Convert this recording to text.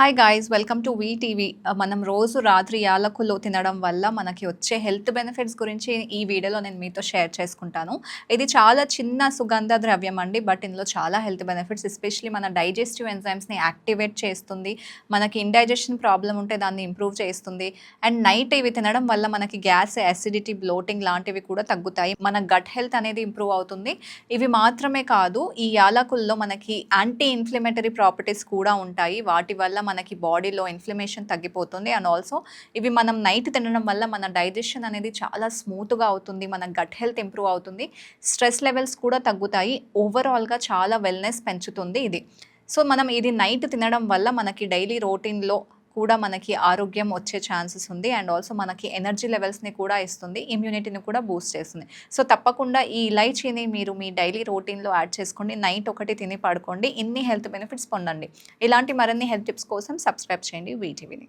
Hi guys welcome to VTV మనం రోజు రాత్రి యాలకులు తినడం వల్ల మనకి వచ్చే హెల్త్ బెనిఫిట్స్ గురించి ఈ వీడియోలో నేను మీతో షేర్ చేసుకుంటాను. ఇది చాలా చిన్న సుగంధ ద్రవ్యం అండి బట్ ఇందులో చాలా హెల్త్ బెనిఫిట్స్ ఎస్పెషలీ మన డైజెస్టివ్ ఎంజైమ్స్ని యాక్టివేట్ చేస్తుంది. మనకి ఇండైజెషన్ ప్రాబ్లం ఉంటే దాన్ని ఇంప్రూవ్ చేస్తుంది. అండ్ నైట్ ఇవి తినడం వల్ల మనకి గ్యాస్ యాసిడిటీ బ్లోటింగ్ లాంటివి కూడా తగ్గుతాయి. మన గట్ హెల్త్ అనేది ఇంప్రూవ్ అవుతుంది. ఇవి మాత్రమే కాదు ఈ యాలకుల్లో మనకి యాంటీ ఇన్ఫ్లమేటరీ ప్రాపర్టీస్ కూడా ఉంటాయి. వాటి వల్ల మనకి బాడీలో ఇన్ఫ్లమేషన్ తగ్గిపోతుంది. అండ్ ఆల్సో ఇవి మనం నైట్ తినడం వల్ల మన డైజెషన్ అనేది చాలా స్మూత్గా అవుతుంది. మన గట్ హెల్త్ ఇంప్రూవ్ అవుతుంది. స్ట్రెస్ లెవెల్స్ కూడా తగ్గుతాయి. ఓవరాల్గా చాలా వెల్నెస్ పెంచుతుంది ఇది. సో మనం ఇది నైట్ తినడం వల్ల మనకి డైలీ రొటీన్లో కూడా మనకి ఆరోగ్యం వచ్చే ఛాన్సెస్ ఉంది. అండ్ ఆల్సో మనకి ఎనర్జీ లెవెల్స్ని కూడా ఇస్తుంది. ఇమ్యూనిటీని కూడా బూస్ట్ చేస్తుంది. సో తప్పకుండా ఈ ఇలైచీని మీరు మీ డైలీ రొటీన్లో యాడ్ చేసుకోండి. నైట్ ఒకటి తిని పడుకోండి. ఇన్ని హెల్త్ బెనిఫిట్స్ పొందండి. ఇలాంటి మరిన్ని హెల్త్ టిప్స్ కోసం సబ్స్క్రైబ్ చేయండి. వీటీవీని